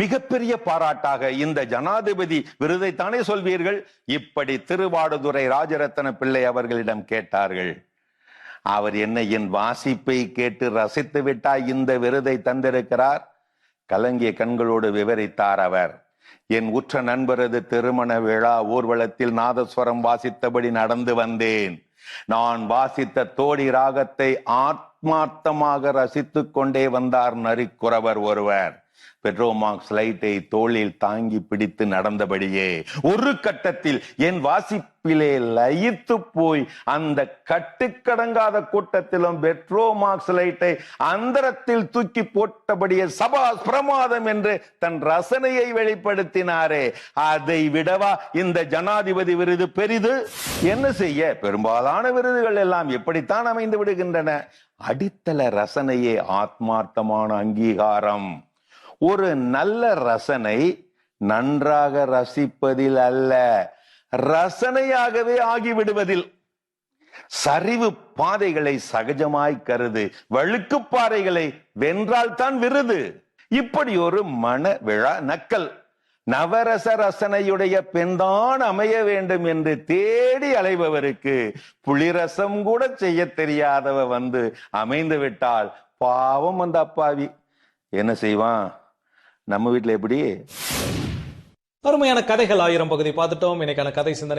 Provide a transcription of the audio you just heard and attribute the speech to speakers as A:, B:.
A: மிகப்பெரிய பாராட்டாக இந்த ஜனாதிபதி விருதை தானே சொல்வீர்கள்? இப்படி திருவாடுதுறை ராஜரத்ன பிள்ளை அவர்களிடம் கேட்டார்கள். அவர் என்ன என் வாசிப்பை கேட்டு ரசித்து விட்டாய் இந்த விருதை தந்திருக்கிறார். கலங்கிய கண்களோடு விவரித்தார் அவர். என் உற்ற நண்பரது திருமண விழா ஊர்வலத்தில் நாதஸ்வரம் வாசித்தபடி நடந்து வந்தேன். நான் வாசித்த தோடி ராகத்தை ஆத்மார்த்தமாக ரசித்து கொண்டே வந்தார் நரிக்குறவர் ஒருவர். பெட்ரோமாக்ஸ் லைட்டை தோளில் தாங்கி பிடித்து நடந்தபடியே ஒரு கட்டத்தில் என் வாசிப்பிலே லயித்து போய் அந்த கட்டுக்கடங்காத கூட்டத்திலும் பெட்ரோமாக்ஸ் லைட்டை அந்தரத்தில் தூக்கி போட்டபடியே சபாஸ் பிரமாதம் என்று தன் ரசனையை வெளிப்படுத்தினாரே. அதை விடவா இந்த ஜனாதிபதி விருது பெரிது? என்ன செய்ய? பெரும்பாலான விருதுகள் எல்லாம் எப்படித்தான் அமைந்து விடுகின்றன? அடித்தள ரசனையே ஆத்மார்த்தமான அங்கீகாரம். ஒரு நல்ல ரசனை நன்றாக ரசிப்பதில் அல்ல ரசனையாகவே ஆகிவிடுவதில். சரிவு பாதைகளை சகஜமாய் கருது வழுக்கு பாறைகளை வென்றால் தான் விருது. இப்படி ஒரு மன விழா நக்கல். நவரச ரசனையுடைய பெண்தான் அமைய வேண்டும் என்று தேடி அலைபவருக்கு புளிரசம் கூட செய்ய தெரியாதவ வந்து அமைந்து விட்டால் பாவம் அந்த அப்பாவி. என்ன செய்வான்? நம்ம வீட்டுல எப்படி?
B: அருமையான கதைகள் ஆயிரம் பகுதி பார்த்துட்டோம். இன்னைக்கான கதை சிந்தனை